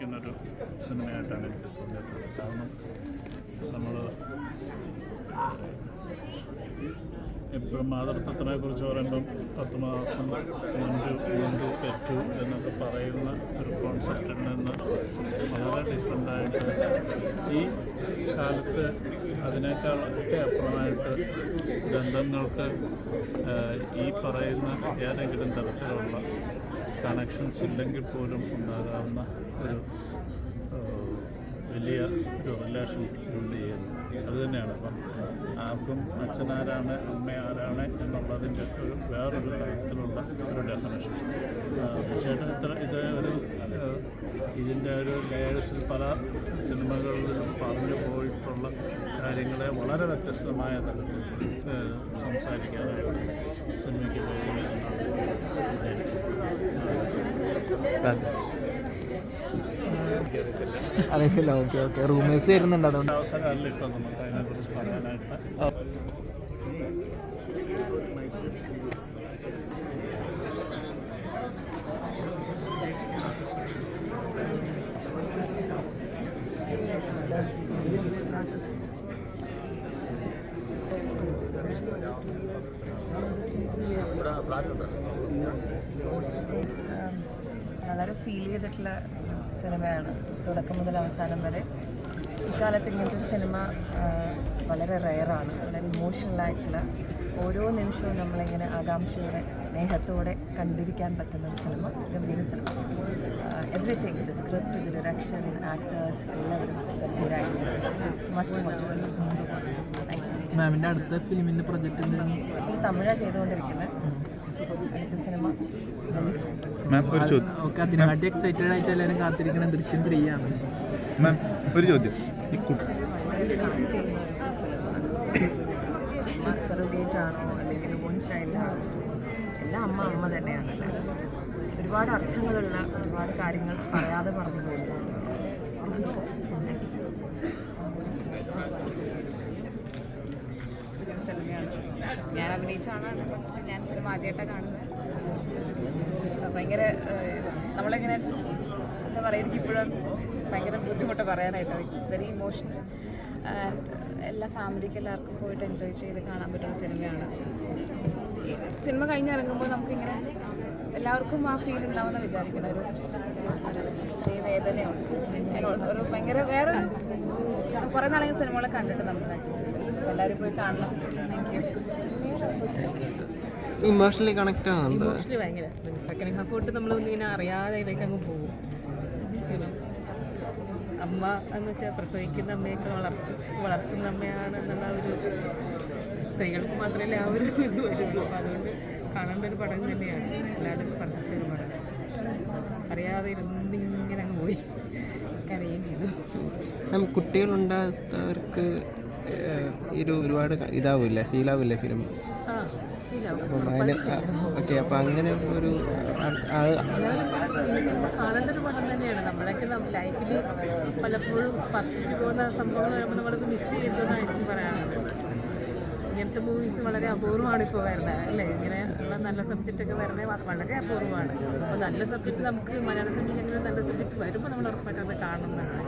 ഒരു സിനിമയായിട്ടാണ് എനിക്ക് തോന്നിയിട്ടുള്ളത്. കാരണം നമ്മൾ ഇപ്പോഴും മാതൃത്വത്തിനെ കുറിച്ച് പറയുമ്പം പത്ത് മാസം മുൻപ് മുൻപ് പെറ്റു എന്നൊക്കെ പറയുന്ന ഒരു കോൺസെപ്റ്റിൽ നിന്ന് വളരെ ഡിഫറെന്റായിട്ട് ഈ കാലത്ത് അതിനേക്കാളൊക്കെ അപ്പുറമായിട്ട് ബന്ധങ്ങൾക്ക് ഈ പറയുന്ന ഏതെങ്കിലും തരത്തിലുള്ള കണക്ഷൻസ് ഇല്ലെങ്കിൽ പോലും ഉണ്ടാകാവുന്ന ഒരു വലിയ ഒരു റിലേഷൻ ബിൽഡ് ചെയ്യുന്നു അത് തന്നെയാണ്. അപ്പം ആർക്കും അച്ഛനാരാണ് അമ്മ ആരാണ് എന്നുള്ളതിന്റെ ഒരു വേറൊരു തരത്തിലുള്ള ഒരു ഡെഫിനേഷൻ തീർച്ചയായിട്ടും ഇത്ര ഇത് ഒരു ഇതിന്റെ ഒരു ലേയേഴ്സിൽ പല സിനിമകളിലും പറഞ്ഞു പോയിട്ടുള്ള കാര്യങ്ങളെ വളരെ വ്യത്യസ്തമായ തരത്തിൽ സംസാരിക്കാനായിട്ട് സിനിമയ്ക്ക് കഴിയുക അറിയില്ല ഓക്കെ ഓക്കെ. റൂമേഴ്സ് വരുന്നുണ്ട് അതുകൊണ്ട്. അവസരമല്ല ഇപ്പം വളരെ ഫീൽ ചെയ്തിട്ടുള്ള സിനിമയാണ്. തുടക്കം മുതൽ അവസാനം വരെ. ഇക്കാലത്ത് ഇങ്ങനത്തെ ഒരു സിനിമ വളരെ റെയറാണ് വളരെ ഇമോഷണലായിട്ടുള്ള ഓരോ നിമിഷവും നമ്മളിങ്ങനെ ആകാംക്ഷയോടെ സ്നേഹത്തോടെ കണ്ടിരിക്കാൻ പറ്റുന്ന ഒരു സിനിമ ഗംഭീര cinema. Everything the script the direction actors എല്ലാവരും ഗംഭീരമായിട്ടുണ്ട് മസ്റ്റ് വാച്ച് താങ്ക് യു മാമിന്റെ അടുത്ത ഫിലിമിന്റെ പ്രൊജക്റ്റ് ഈ തമിഴാണ് ചെയ്തുകൊണ്ടിരിക്കുന്നത്. മാം ഒരു ചോദ്യം. അതിനെക്കാട്ടി എക്സൈറ്റഡ് ആയിട്ട് എല്ലാവരും കാത്തിരിക്കണ ദൃശ്യം ത്രീ ആണ് മാം ഒരു ചോദ്യം. ഈ കുട്ടി സറോഗേറ്റ് ആണോ? അല്ലെങ്കിൽ ഓൺ ചൈൽഡ് ആണോ? എല്ലാം അമ്മ അമ്മ തന്നെയാണ് ഒരുപാട് അർത്ഥങ്ങളുള്ള ഒരുപാട് കാര്യങ്ങൾ പറയാതെ പറഞ്ഞു പോകുന്ന സിനിമ സിനിമയാണ് ഞാൻ അഭിനയിച്ചാണ് ഫസ്റ്റ് ഞാൻ സിനിമ ആദ്യമായിട്ടാണ് കാണുന്നത്. ഭയങ്കര നമ്മളിങ്ങനെ എന്താ പറയുക എനിക്കിപ്പോഴും ഭയങ്കര ബുദ്ധിമുട്ട് പറയാനായിട്ട് ഇറ്റ്സ് വെരി ഇമോഷണൽ എല്ലാ ഫാമിലിക്ക് എല്ലാവർക്കും പോയിട്ട് എൻജോയ് ചെയ്ത് കാണാൻ പറ്റുന്ന സിനിമയാണ് സിനിമ കഴിഞ്ഞിറങ്ങുമ്പോൾ നമുക്കിങ്ങനെ എല്ലാവർക്കും ആ ഫീൽ ഉണ്ടാവുമെന്ന് വിചാരിക്കണം. ഒരു ഒരു ചെറിയ വേദനയോ ഒരു- ഒരു ഭയങ്കര വേറെ കുറേ നാളെ സിനിമകളെ കണ്ടിട്ട് നമ്മൾ എല്ലാവരും പോയി കാണണം. താങ്ക് യു ഇമോഷണലി കണക്ട് ആവുന്നുണ്ട്. ഇമോഷണലി ഭയങ്കര. സെക്കൻഡ് ഹാഫ് തൊട്ട് നമ്മളൊന്നിങ്ങനെ അറിയാതെ ഇതിലേക്ക് അങ്ങ് പോകും. അമ്മ എന്ന് വെച്ചാൽ പ്രസവിക്കുന്ന അമ്മയൊക്കെ വളർത്തി വളർത്തുന്ന അമ്മയാണ് എന്നുള്ള ഒരു സ്ത്രീകൾക്ക് മാത്രമല്ലേ ആ ഒരു ഇത് വരുള്ളൂ. അപ്പോൾ അതുകൊണ്ട് കാണേണ്ട ഒരു പടം തന്നെയാണ്. എല്ലാവരും സ്പർശിച്ച ഒരു പടം അറിയാതെ ഇരുന്നിങ്ങനെ അങ്ങ് പോയി കരയുകയും ചെയ്തു. കുട്ടികളുണ്ടാകാത്തവർക്ക് ഒരു ഒരുപാട് ഇതാവില്ലേ ഫീൽ ആവില്ലേ ഫിലിം അപ്പം അതിന് ഓക്കെ അപ്പം അങ്ങനെ ഒരു പടം തന്നെയാണ്. നമ്മളൊക്കെ ലൈഫിൽ പലപ്പോഴും സ്പർശിച്ചു പോകുന്ന സംഭവങ്ങൾ വരുമ്പോൾ നമ്മളത് മിസ് ചെയ്യുന്നതെന്നാണ് എനിക്ക് പറയാനുള്ളത്. ഇങ്ങനത്തെ മൂവീസ് വളരെ അപൂർവമാണ് ഇപ്പോൾ വരുന്നത് അല്ലേ? ഇങ്ങനെ ഉള്ള നല്ല സബ്ജക്റ്റൊക്കെ വരുന്നത് വളരെ അപൂർവമാണ്. അപ്പോൾ നല്ല സബ്ജക്റ്റ് നമുക്ക് മലയാളത്തിൽ ഇങ്ങനെ നല്ല സബ്ജക്റ്റ് വരുമ്പോൾ നമ്മൾ ഉറപ്പായിട്ട് അത് കാണുന്നതാണ്.